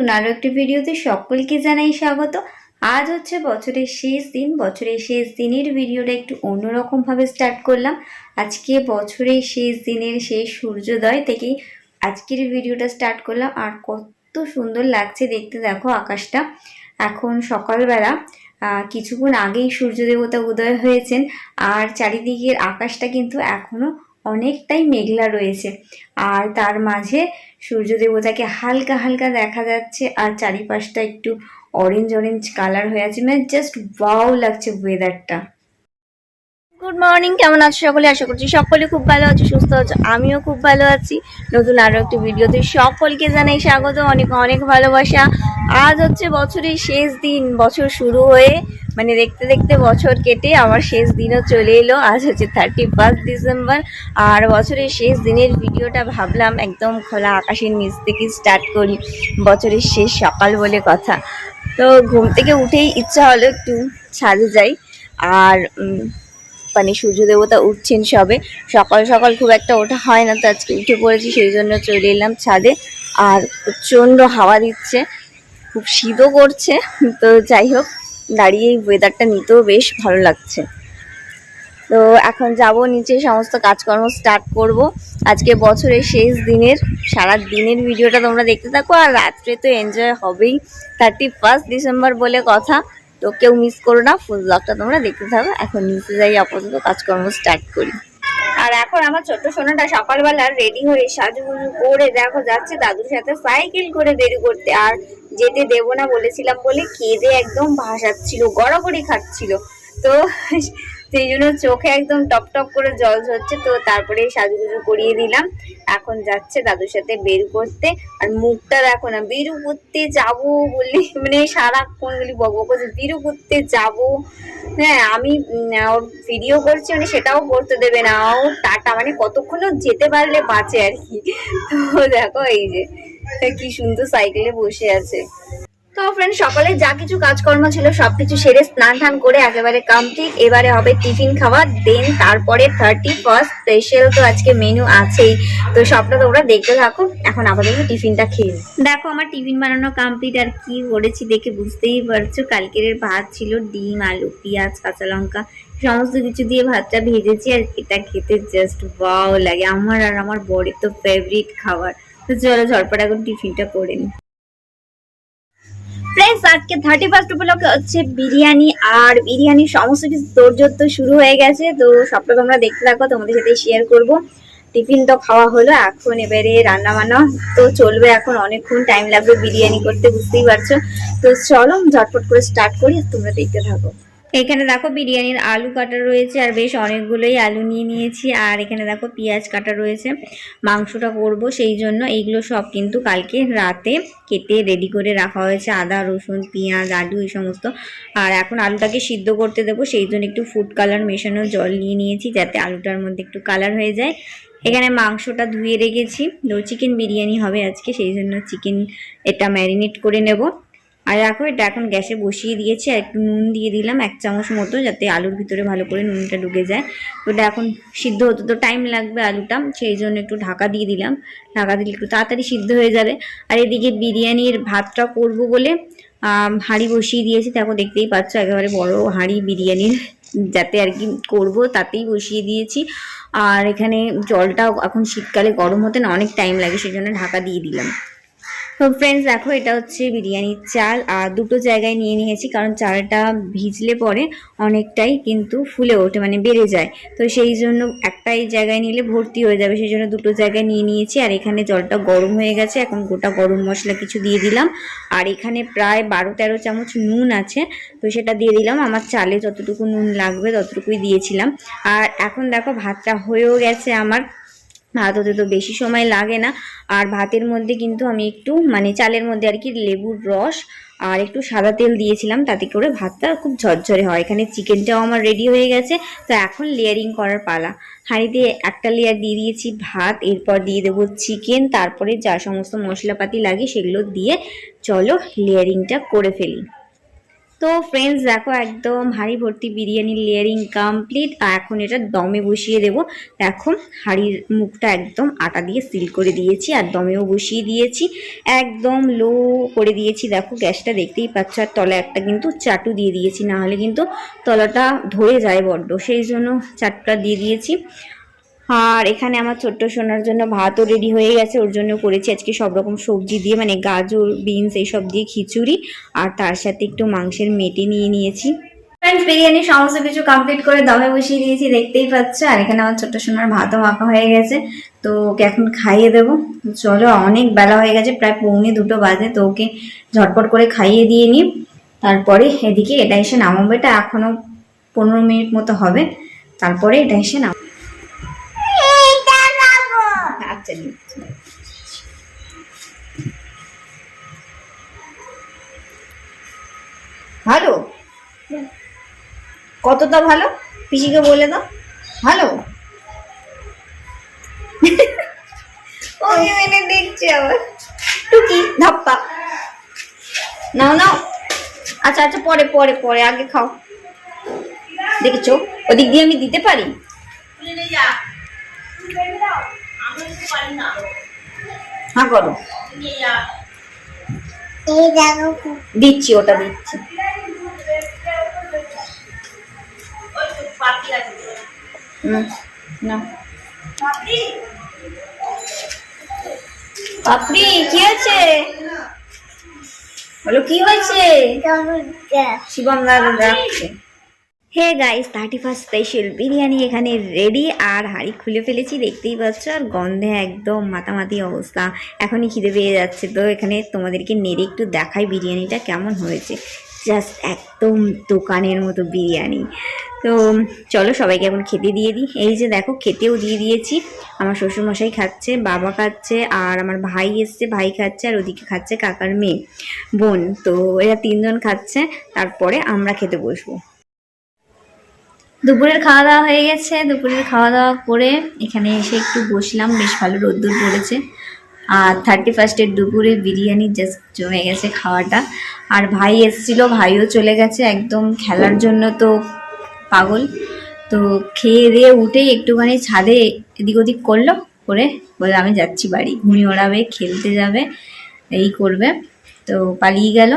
নতুন আরও একটি ভিডিওতে সকলকে জানাই স্বাগত। আজ হচ্ছে বছরের শেষ দিন। বছরের শেষ দিনের ভিডিওটা একটু অন্যরকমভাবে স্টার্ট করলাম। আজকে বছরের শেষ দিনের শেষ সূর্যোদয় থেকেই আজকের ভিডিওটা স্টার্ট করলাম। আর কত সুন্দর লাগছে দেখতে, দেখো আকাশটা। এখন সকালবেলা কিছুক্ষণ আগেই সূর্য দেবতা উদয় হয়েছেন। আর চারিদিকের আকাশটা কিন্তু এখনও অনেকটাই মেঘলা রয়েছে। আর তার মাঝে সূর্য দেবতাকে হালকা হালকা দেখা যাচ্ছে আর চারিপাশটা একটু অরেঞ্জ অরেঞ্জ কালার হয়ে আছে। মানে জাস্ট ওয়াও লাগছে ওয়েদারটা গুড মর্নিং কেমন আছো সকলে? আশা করছি সকলে খুব ভালো আছো, সুস্থ আছো, আমিও খুব ভালো আছি। নতুন আরও একটি ভিডিওতে সকলকে জানাই স্বাগত অনেক অনেক ভালোবাসা। আজ হচ্ছে বছরের শেষ দিন, বছর শুরু হয়ে মানে দেখতে দেখতে বছর কেটে আমার শেষ দিনও চলে এলো। আজ হচ্ছে থার্টি ফার্স্ট ডিসেম্বর আর বছরের শেষ দিনের ভিডিওটা ভাবলাম একদম খোলা আকাশের নিচ থেকে স্টার্ট করি। বছরের শেষ সকাল বলে কথা। তো ঘুম থেকে উঠেই ইচ্ছা হলো একটু ছাদে যাই। আর মানে সূর্য দেবতা উঠছেন সবে। সকাল সকাল খুব একটা ওঠা হয় না, তো আজকে উঠে পড়েছি, সেই জন্য চলে এলাম ছাদে। আর প্রচণ্ড হাওয়া দিচ্ছে। খুব শীতও করছে। তো যাই হোক দাঁড়িয়ে এই ওয়েদারটা নিতেও বেশ ভালো লাগছে। তো এখন যাব নিচে, সমস্ত কাজকর্ম স্টার্ট করব। আজকে বছরের শেষ দিনের, সারা দিনের ভিডিওটা তোমরা দেখতে থাকো, আর রাত্রে তো এনজয় হবেই। থার্টি ফার্স্ট ডিসেম্বর বলে কথা, তো কেউ মিস করো না ফুল ব্লগটা তোমরা দেখতে থাকো। এখন নিচে যাই, আপাতত কাজকর্ম স্টার্ট করি। আর এখন আমার ছোট্ট সোনাটা সকালবেলা রেডি হয়ে সাজুগুজু করে, দেখো, যাচ্ছে দাদুর সাথে সাইকেল করে দেরি করতে। আর যেতে দেবো না বলেছিলাম বলে কেঁদে একদম ভাসাচ্ছিল, গড়াগড়ি খাচ্ছিল। তো সেই জন্য চোখে একদম টপ টপ করে জল ঝরছে, তো তারপরে সাজুগুজু করিয়ে দিলাম। এখন যাচ্ছে দাদুর সাথে বের করতে, আর মুখটা দেখো না, বেরু করতে যাব বললি মানে সারাক্ষণ বলি বকবক করছে, বেরু করতে যাব। হ্যাঁ আমি ওর ভিডিও করছি মানে সেটাও করতে দেবে না। ও টাটা মানে কতক্ষণ ও যেতে পারলে বাঁচে আর কি। তো দেখো এই যে কি সুন্দর সাইকেলে বসে আছে। তো ফ্রেন্ড সকালে যা কিছু কাজকর্ম ছিল, সবকিছু সেরে স্নান টান করে একেবারে কমপ্লিট এবারে হবে টিফিন খাওয়া দেন তারপরে থার্টি ফার্স্ট স্পেশাল তো আজকে মেনু আছেই। তো সবটা তোমরা দেখতে থাকো, এখন আপাতত টিফিনটা খেয়ে। দেখো, আমার টিফিন বানানো কমপ্লিট আর কি করেছি দেখে বুঝতেই পারছ। কালকের ভাত ছিল ডিম, আলু, পেঁয়াজ, কাঁচা লঙ্কা, সমস্ত কিছু দিয়ে ভাতটা ভেজেছি, আর এটা খেতে জাস্ট ওয়াও লাগে। আমার আর আমার বরের তো ফেভারিট খাবার। তো চলো ঝটপট এখন টিফিনটা করে নিই ফ্রেন্ডস আজকে থার্টি ফার্স্ট উপলক্ষে হচ্ছে বিরিয়ানি, আর বিরিয়ানির সমস্ত কিছু তোরজোর তো শুরু হয়ে গেছে, তো সবটা তোমরা দেখতে থাকো, তোমাদের সাথে শেয়ার করব। টিফিন তো খাওয়া হলো, এখন এবারে রান্না বান্না তো চলবে, এখন অনেকক্ষণ টাইম লাগবে বিরিয়ানি করতে, বুঝতেই পারছ। তো চলো, ঝটপট করে স্টার্ট করি, তোমরা দেখতে থাকো। এখানে দেখো বিরিয়ানির আলু কাটা রয়েছে আর বেশ অনেকগুলোই আলু নিয়ে নিয়েছি। আর এখানে দেখো পেঁয়াজ কাটা রয়েছে। মাংসটা করব সেই জন্য। এইগুলো সব কিন্তু কালকে রাতে কেটে রেডি করে রাখা হয়েছে। আদা, রসুন, পেঁয়াজ, আলু এই সমস্ত। আর এখন আলুটাকে সিদ্ধ করতে দেবো। সেই জন্য একটু ফুড কালার মেশানো জল নিয়ে নিয়েছি যাতে আলুটার মধ্যে একটু কালার হয়ে যায়। এখানে মাংসটা ধুয়ে রেখেছি। চিকেন বিরিয়ানি হবে আজকে। সেই জন্য চিকেন এটা ম্যারিনেট করে নেব। আর দেখো এটা এখন গ্যাসে বসিয়ে দিয়েছি আর একটু নুন দিয়ে দিলাম, এক চামচ মতো, যাতে আলুর ভিতরে ভালো করে নুনটা ঢুকে যায়। তো ওটা এখন সিদ্ধ হতে তো টাইম লাগবে আলুটা, সেই জন্য একটু ঢাকা দিয়ে দিলাম। ঢাকা দিলে একটু তাড়াতাড়ি সিদ্ধ হয়ে যাবে। আর এদিকে বিরিয়ানির ভাতটা করব বলে হাঁড়ি বসিয়ে দিয়েছি। দেখো, দেখতেই পাচ্ছ, একেবারে বড় হাঁড়ি বিরিয়ানির যাতে আর কি করব, তাতেই বসিয়ে দিয়েছি। আর এখানে জলটা এখন শীতকালে গরম হতে না অনেক টাইম লাগে, সেই জন্য ঢাকা দিয়ে দিলাম। তো ফ্রেন্ডস দেখো, এটা হচ্ছে বিরিয়ানির চাল। আর দুটো জায়গায় নিয়ে নিয়েছি, কারণ চালটা ভিজলে পরে অনেকটাই কিন্তু ফুলে ওঠে মানে বেড়ে যায়। তো সেই জন্য একটাই জায়গায় নিলে ভর্তি হয়ে যাবে। সেই জন্য দুটো জায়গায় নিয়ে নিয়েছি। আর এখানে জলটা গরম হয়ে গেছে। এখন গোটা গরম মশলা কিছু দিয়ে দিলাম। আর এখানে প্রায় বারো তেরো চামচ নুন আছে, তো সেটা দিয়ে দিলাম। আমার চালে যতটুকু নুন লাগবে, ততটুকুই দিয়েছিলাম। আর এখন দেখো, ভাতটা হয়েও গেছে আমার। ভাত হতে তো বেশি সময় লাগে না। আর ভাতের মধ্যে কিন্তু আমি একটু মানে চালের মধ্যে আর কি লেবুর রস আর একটু সাদা তেল দিয়েছিলাম, তাতে করে ভাতটা খুব ঝরঝরে হয়। এখানে চিকেনটাও আমার রেডি হয়ে গেছে, তো এখন লেয়ারিং করার পালা। হাঁড়িতে একটা লেয়ার দিয়ে দিয়েছি ভাত, এরপর দিয়ে দেবো চিকেন তারপরে যা সমস্ত মশলাপাতি লাগে সেগুলো দিয়ে চলো লেয়ারিংটা করে ফেলি। তো ফ্রেন্ডস দেখো একদম হাঁড়ি ভর্তি বিরিয়ানি লেয়ারিং কমপ্লিট আর এখন এটা দমে বসিয়ে দেব। দেখো, হাঁড়ির মুখটা একদম আটা দিয়ে সিল করে দিয়েছি, আর দমেও বসিয়ে দিয়েছি। একদম লো করে দিয়েছি, দেখো গ্যাসটা দেখতেই পাচ্ছ, আর তলা একটা কিন্তু চাটু দিয়ে দিয়েছি, না হলে কিন্তু তলাটা ধরে যায় বড্ড। সেই জন্য চাটটা দিয়ে দিয়েছি। আর এখানে আমার ছোট্ট সোনার জন্য ভাতও রেডি হয়ে গেছে, ওর জন্য করেছি আজকে সব রকম সবজি দিয়ে মানে গাজর বিনস এইসব দিয়ে খিচুড়ি। আর তার সাথে একটু মাংসের মেটে নিয়ে নিয়েছি। ফ্রেন্ডস বিরিয়ানি সমস্ত কিছু কমপ্লিট করে দমে বসিয়ে দিয়েছি, দেখতেই পাচ্ছ। আর এখানে আমার ছোট্ট সোনার ভাতও মাখা হয়ে গেছে, তো ওকে এখন খাইয়ে দেবো। চলো, অনেক বেলা হয়ে গেছে, প্রায় পৌনে দুটো বাজে, তো ওকে ঝটপট করে খাইয়ে দিয়ে নিই। তারপরে এদিকে এটা এসে নামাবো, এটা এখনও পনেরো মিনিট মতো হবে। তারপরে এটা এসে নাম আচ্ছা নিচ্ছি। ভালো? কতটা ভালো? পিসিকে বলে দাও। ভালো? ওই মেনে দেখছে আবার। টুকি ধাপ্পা। নাও নাও। আচ্ছা আচ্ছা পরে পরে পরে আগে খাও। দেখেছ? ওদিক দিয়ে আমি দিতে পারি? হ্যাঁ করো দিচ্ছি ওটা দিচ্ছি। পাপড়ি? কি হয়েছে? বলো কি হয়েছে? শিবম দাদা রাখছে। Hey guys thirty first special biryani এখানে রেডি আর হাঁড়ি খুলে ফেলেছি, দেখতেই পাচ্ছ? আর গন্ধে একদম মাতামাতি অবস্থা। এখনই খিদে পেয়ে যাচ্ছে। তো এখানে তোমাদেরকে নেড়ে একটু দেখাই বিরিয়ানিটা কেমন হয়েছে। জাস্ট একদম দোকানের মতো বিরিয়ানি। তো চলো সবাইকে এখন খেতে দিয়ে দিই। এই যে দেখো, খেতেও দিয়ে দিয়েছি। আমার শ্বশুরমশাই খাচ্ছে, বাবা খাচ্ছে, আর আমার ভাই এসছে, ভাই খাচ্ছে, আর ওদিকে খাচ্ছে কাকার মেয়ে, বোন। তো এরা তিনজন খাচ্ছে, তারপরে আমরা খেতে বসবো। দুপুরের খাওয়া দাওয়া হয়ে গেছে। দুপুরের খাওয়া দাওয়া করে এখানে এসে একটু বসলাম। বেশ ভালো রোদ্দুর পড়েছে। আর থার্টি ফার্স্টের দুপুরে বিরিয়ানি জাস্ট জমে গেছে খাওয়াটা। আর ভাই এসছিল, ভাইও চলে গেছে একদম খেলার জন্য তো পাগল। তো খেয়ে দিয়ে উঠেই একটুখানি ছাদে এদিক ওদিক করল, করে বলে আমি যাচ্ছি বাড়ি। ঘুড়ি ওড়াবে, খেলতে যাবে, এই করবে। তো পালিয়ে গেল।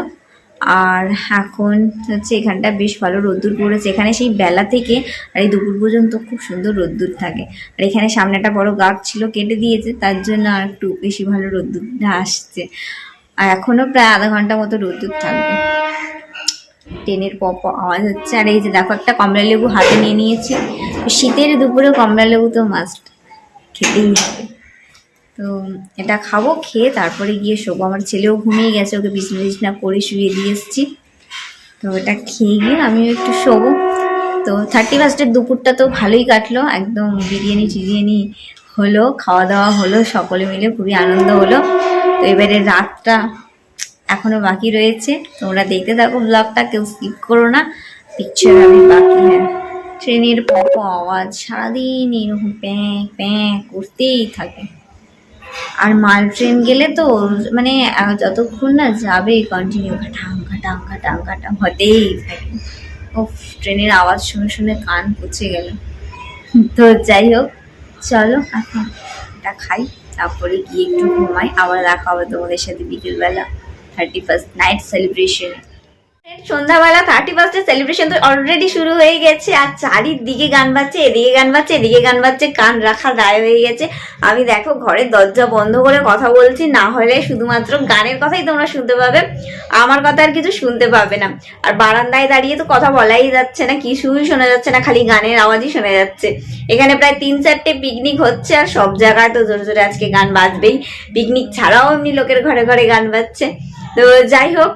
আর এখন হচ্ছে এখানটা বেশ ভালো রোদ্দুর পড়েছে। এখানে সেই বেলা থেকে আর এই দুপুর পর্যন্ত খুব সুন্দর রোদ্দুর থাকে। আর এখানে সামনে একটা বড় গাছ ছিল, কেটে দিয়েছে, তার জন্য আর একটু বেশি ভালো রোদ্দুরটা আসছে। আর এখনও প্রায় আধা ঘণ্টা মতো রোদ্দুর থাকবে। ট্রেনের পপ আওয়াজ হচ্ছে। আর এই যে দেখো, একটা কমলা লেবু হাতে নিয়ে নিয়েছি। শীতের দুপুরে কমলা লেবু তো মাস্ট খেতেই হবে। তো এটা খাব, খেয়ে তারপরে গিয়ে শোবো। আমার ছেলেও ঘুমিয়ে গেছে, ওকে বিছনা বিছনা করে শুয়ে দিয়ে এসেছি। তো এটা খেয়ে গিয়ে আমিও একটু শোবো। তো থার্টি ফার্স্টের দুপুরটা তো ভালোই কাটলো, একদম বিরিয়ানি টিরিয়ানি হলো, খাওয়া দাওয়া হলো, সকলে মিলে খুবই আনন্দ হলো। তো এবারে রাতটা এখনও বাকি রয়েছে। তোমরা দেখতে থাকো ব্লগটা কেউ স্কিপ করো না। পিকচার আমি বাকি হ্যাঁ। ট্রেনের পপ আওয়াজ সারাদিন এরকম প্যাঁ প্যাঁ করতেই থাকে। আর মাল ট্রেন গেলে তো মানে যতক্ষণ না যাবে কন্টিনিউ ঘাটাং ঘাটাং ঘাটাং ঘাটাং হতেই থাকে। ও ট্রেনের আওয়াজ শুনে শুনে কান পচে গেল। তো যাই হোক, চলো এখন এটা খাই, তারপরে গিয়ে একটু ঘুমাই। আবার দেখা হবে তোমাদের সাথে বিকেলবেলা থার্টি ফার্স্ট নাইট সেলিব্রেশন সন্ধ্যাবেলা থার্টি ফার্স্টের সেলিব্রেশন তো অলরেডি শুরু হয়ে গেছে, আর চারিদিকে গান বাজছে, এদিকে গান বাজছে, এদিকে গান বাজছে, কান রাখা দায় হয়ে গেছে। আমি দেখো ঘরের দরজা বন্ধ করে কথা বলছি, না হলে শুধুমাত্র গানের কথাই তোমরা শুনতে পাবে। আমার কথা আর কিছু শুনতে পাবে না। আর বারান্দায় দাঁড়িয়ে তো কথা বলাই যাচ্ছে না, কিছুই শোনা যাচ্ছে না, খালি গানের আওয়াজই শোনা যাচ্ছে। এখানে প্রায় তিন চারটে পিকনিক হচ্ছে, আর সব জায়গায় তো জোরে জোরে আজকে গান বাজবেই। পিকনিক ছাড়াও এমনি লোকের ঘরে ঘরে গান বাজছে। তো যাই হোক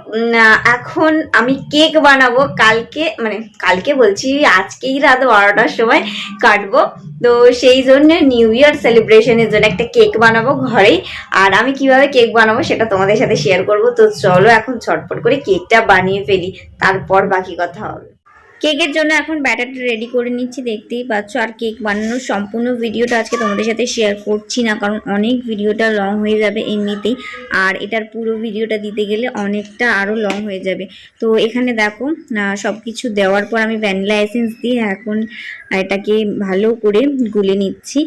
এখন আমি কেক বানাবো। কালকে মানে কালকে বলছি, আজকেই রাত বারোটার সময় কাটবো। তো সেই জন্য নিউ ইয়ার সেলিব্রেশনের জন্য একটা কেক বানাবো ঘরেই। আর আমি কীভাবে কেক বানাবো সেটা তোমাদের সাথে শেয়ার করব। তো চলো এখন ছটফট করে কেকটা বানিয়ে ফেলি। তারপর বাকি কথা হবে। কেকের জন্য এখন ব্যাটারটা রেডি করে নিচ্ছি, দেখতেই পাচ্ছ। আর কেক বানানোর সম্পূর্ণ ভিডিওটা আজকে তোমাদের সাথে শেয়ার করছি না, কারণ অনেক ভিডিওটা লং হয়ে যাবে এমনিতেই। আর এটার পুরো ভিডিওটা দিতে গেলে অনেকটা আরও লং হয়ে যাবে। তো এখানে দেখো সব কিছু দেওয়ার পর আমি ভ্যানিলা এসেন্স দিয়ে এখন এটাকে ভালো করে গুলে নিচ্ছি।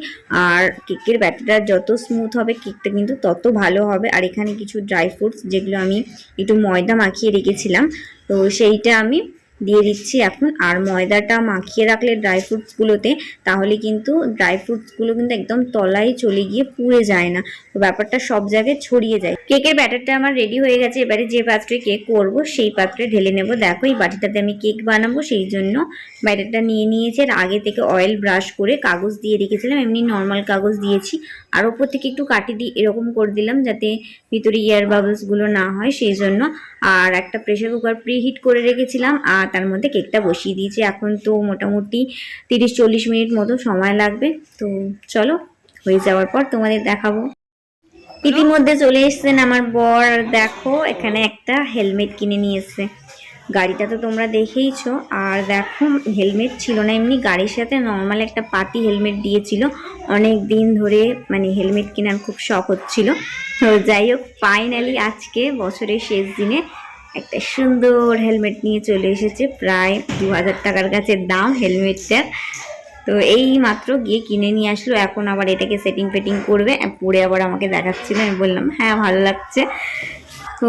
আর কেকের ব্যাটারটা যত স্মুথ হবে, কেকটা কিন্তু তত ভালো হবে। আর এখানে কিছু ড্রাই ফ্রুটস যেগুলো আমি একটু ময়দা মাখিয়ে রেখেছিলাম, তো সেইটা আমি দিয়ে দিচ্ছি। এখন আর ময়দাটা মাখিয়ে রাখলে ড্রাই ফ্রুটসগুলোতে তাহলে কিন্তু ড্রাই ফ্রুটসগুলো কিন্তু একদম তলায় চলে গিয়ে পুড়ে যায় না। তো ব্যাপারটা সব জায়গায় ছড়িয়ে যায়। কেকের ব্যাটারটা আমার রেডি হয়ে গেছে। এবারে যে পাত্রে কেক করব, সেই পাত্রে ঢেলে নেব। দেখো, এই বাটিটাতে আমি কেক বানাবো, সেই জন্য ব্যাটারটা নিয়ে নিয়েছে। আর আগে থেকে অয়েল ব্রাশ করে কাগজ দিয়ে রেখেছিলাম, এমনি নর্মাল কাগজ দিয়েছি। আর ওপর থেকে একটু কাটি দিয়ে এরকম করে দিলাম, যাতে ভিতরে ইয়ার বাবলসগুলো না হয়, সেই জন্য। আর একটা প্রেশার কুকার প্রিহিট করে রেখেছিলাম। আর তার মধ্যে কেকটা বসিয়ে দিয়েছি। এখন তো মোটামুটি তিরিশ চল্লিশ মিনিট মতো সময় লাগবে। তো চলো, হয়ে যাওয়ার পর তোমাদের দেখাবো। ইতিমধ্যে চলে এসছেন আমার বর। দেখো, এখানে একটা হেলমেট কিনে নিয়ে এসছে। গাড়িটা তো তোমরা দেখেইছো। আর দেখো, হেলমেট ছিল না। এমনি গাড়ির সাথে নর্মাল একটা পাতি হেলমেট দিয়েছিল। অনেক দিন ধরে মানে হেলমেট কেনার খুব শখ হচ্ছিল। তো যাই হোক ফাইনালি আজকে বছরের শেষ দিনে একটা সুন্দর হেলমেট নিয়ে চলে এসেছে। প্রায় দু হাজার টাকার কাছে দাম হেলমেটটার তো এই মাত্র গিয়ে কিনে নিয়ে আসলো। এখন আবার এটাকে সেটিং ফেটিং করবে। পরে আবার আমাকে দেখাচ্ছিল। আমি বললাম হ্যাঁ ভালো লাগছে। তো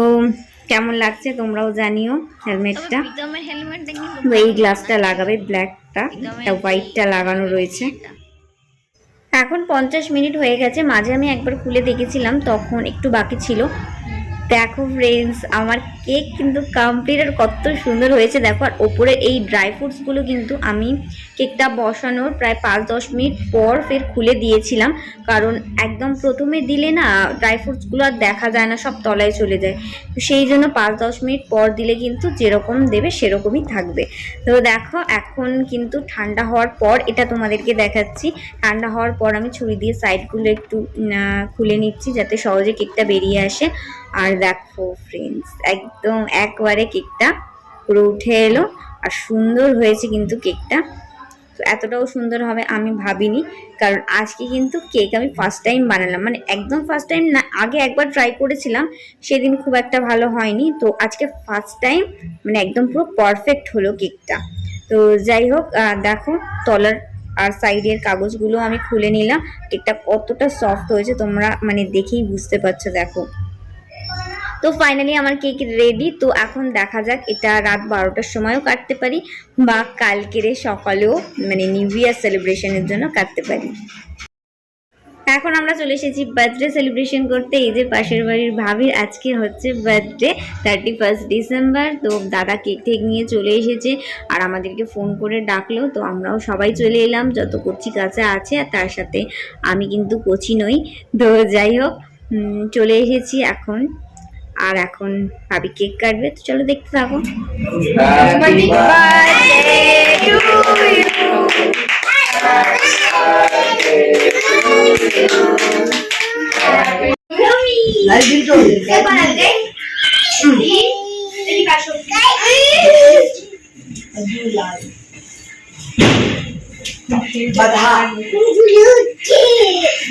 কেমন লাগছে তোমরাও জানিও হেলমেটটা তো এই গ্লাসটা লাগাবে ব্ল্যাকটা হোয়াইটটা লাগানো রয়েছে। এখন পঞ্চাশ মিনিট হয়ে গেছে। মাঝে আমি একবার খুলে দেখেছিলাম তখন একটু বাকি ছিল। দেখো ফ্রেন্ডস আমার কেক, কিন্তু কমপ্লিট কত সুন্দর হয়েছে, দেখো। আর ওপরে এই ড্রাই ফ্রুটসগুলো কিন্তু আমি কেকটা বসানোর প্রায় পাঁচ দশ মিনিট পর ফের খুলে দিয়েছিলাম। কারণ একদম প্রথমে দিলে না, ড্রাই ফ্রুটসগুলো আর দেখা যায় না, সব তলায় চলে যায়। তো সেই জন্য পাঁচ দশ মিনিট পর দিলে কিন্তু যেরকম দেবে, সেরকমই থাকবে। তো দেখো, এখন কিন্তু ঠান্ডা হওয়ার পর এটা তোমাদেরকে দেখাচ্ছি। ঠান্ডা হওয়ার পর আমি ছুরি দিয়ে সাইডগুলো একটু খুলে নিচ্ছি, যাতে সহজে কেকটা বেরিয়ে আসে। আর দেখো ফ্রেন্ডস একদম একবারে কেকটা পুরো উঠে এলো আর সুন্দর হয়েছে কিন্তু কেকটা। তো এতটাও সুন্দর হবে আমি ভাবিনি, কারণ আজকে কিন্তু কেক আমি ফার্স্ট টাইম বানালাম। মানে একদম ফার্স্ট টাইম না, আগে একবার ট্রাই করেছিলাম, সেদিন খুব একটা ভালো হয়নি। তো আজকে ফার্স্ট টাইম মানে একদম পুরো পারফেক্ট হলো কেকটা। তো যাই হোক দেখো তলার আর সাইডের কাগজগুলো আমি খুলে নিলাম। কেকটা কতটা সফট হয়েছে তোমরা মানে দেখেই বুঝতে পারছ, দেখো। তো ফাইনালি আমার কেক রেডি তো এখন দেখা যাক এটা রাত বারোটার সময়ও কাটতে পারি বা কালকের সকালেও মানে নিউ ইয়ার সেলিব্রেশনের জন্য কাটতে পারি। এখন আমরা চলে এসেছি বার্থডে সেলিব্রেশন করতে। এই যে পাশের বাড়ির ভাবির আজকে হচ্ছে বার্থডে থার্টি ফার্স্ট ডিসেম্বর তো দাদা কেক টেক নিয়ে চলে এসেছে আর আমাদেরকে ফোন করে ডাকলো। তো আমরাও সবাই চলে এলাম, যত কচি কাঁচা আছে আর তার সাথে আমি কিন্তু কচি নই। তো যাই হোক চলে এসেছি এখন। আর এখন ভাবি কেক কাটবে তো চলো দেখতে থাকো। Happy birthday to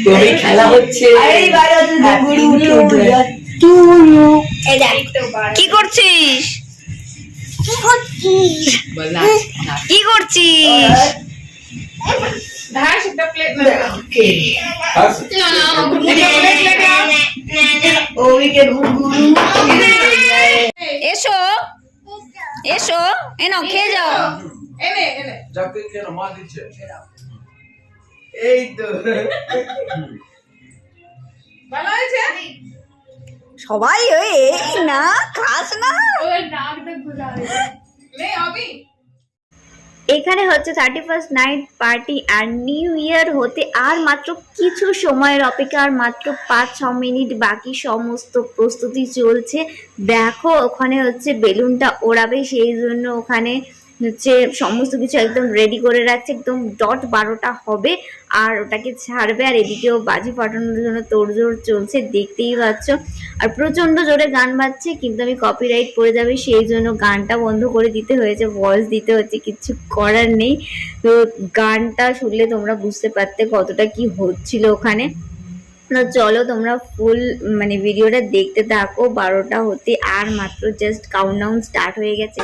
তুমি খেলা হচ্ছে কি করছিস? কি করছিস? এসো। এসো। এ নাও খেয়ে যাও। যাকে কেন মা দিচ্ছে? এই তো। সবাই ওই এই না খাস না। এখানে হচ্ছে থার্টি ফার্স্ট নাইট পার্টি আর নিউ ইয়ার হতে আর মাত্র কিছু সময়ের অপেক্ষা আর মাত্র পাঁচ ছ মিনিট বাকি সমস্ত প্রস্তুতি চলছে। দেখো ওখানে হচ্ছে বেলুনটা ওড়াবে সেই জন্য ওখানে হচ্ছে সমস্ত কিছু একদম রেডি করে রাখছে, একদম ডট বারোটা হবে, আর ওটাকে ছাড়বে, আর এদিকেও বাজি ফাটানোর জন্য তোড়জোড় চলছে, দেখতেই পাচ্ছ। আর প্রচণ্ড জোরে গান বাজছে, কিন্তু আমি কপিরাইট পড়ে যাবে, সেই জন্য গানটা বন্ধ করে দিতে হয়েছে ভয়েস দিতে হচ্ছে কিচ্ছু করার নেই। তো গানটা শুনলে তোমরা বুঝতে পারতে কতটা কি হচ্ছিল ওখানে। চলো তোমরা ফুল মানে ভিডিওটা দেখতে থাকো, বারোটা হতে আর মাত্র জাস্ট কাউন্টডাউন স্টার্ট হয়ে গেছে।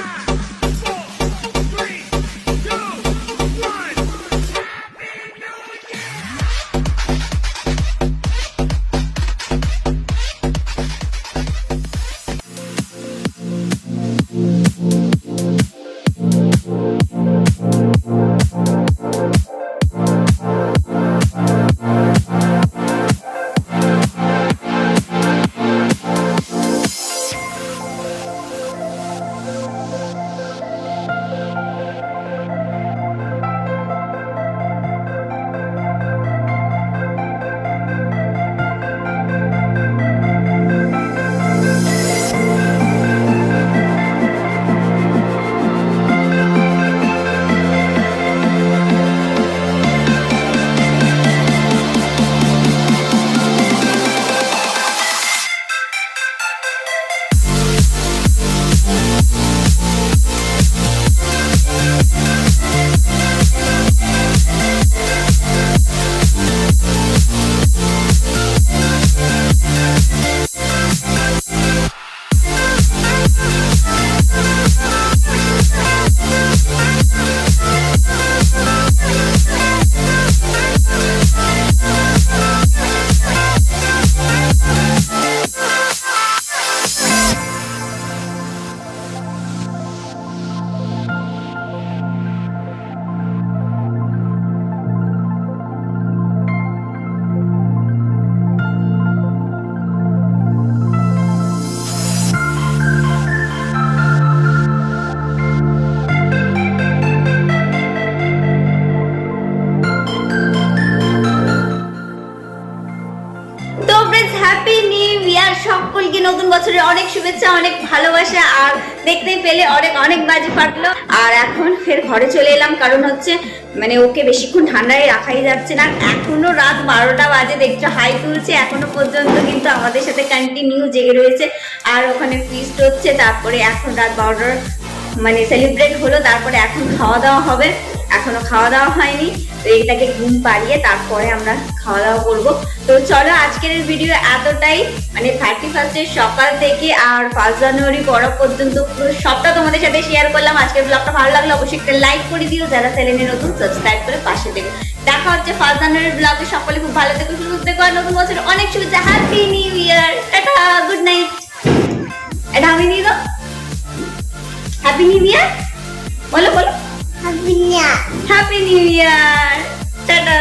তো হ্যাপি নিউ ইয়ার সকলকে। নতুন বছরের অনেক শুভেচ্ছা, অনেক ভালোবাসা, আর দেখতে পেলে অনেক অনেক বাজি ফাটলো। আর এখন ফের ঘরে চলে এলাম, কারণ হচ্ছে মানে ওকে বেশিক্ষণ ঠান্ডায় রাখাই যাচ্ছে না। এখনও রাত বারোটা বাজে, দেখছ, হাই তুলছে। এখনও পর্যন্ত কিন্তু আমাদের সাথে কন্টিনিউ জেগে রয়েছে। আর ওখানে ফিস্ট হচ্ছে, তারপরে এখন রাত বারোটার মানে সেলিব্রেট হলো, তারপরে এখন খাওয়া দাওয়া হবে। এখনও খাওয়া দাওয়া হয়নি। তো এইটাকে ঘুম পাড়িয়ে তারপরে আমরা খাওয়া দাওয়া করব। তো চলো আজকের ভিডিও এতটাই। মানে থার্টি ফার্স্টের সকাল থেকে আর ফার্স্ট জানুয়ারি পড়া পর্যন্ত পুরো সবটা তোমাদের সাথে শেয়ার করলাম। আজকের ব্লগটা ভালো লাগল অবশ্যই একটা লাইক করে দিও। যারা চ্যানেলে নতুন সাবস্ক্রাইব করে পাশে দেখো দেখা হচ্ছে ফার্স্ট জানুয়ারির ব্লগে সকলে খুব ভালো থেকো, সুস্থ থেকো আর নতুন বছর অনেক শুভেচ্ছা। Happy new year tata! Good night এটা আমি নিয়ে হ্যাপি নিউ ইয়ার বলো বলো। Happy new year tata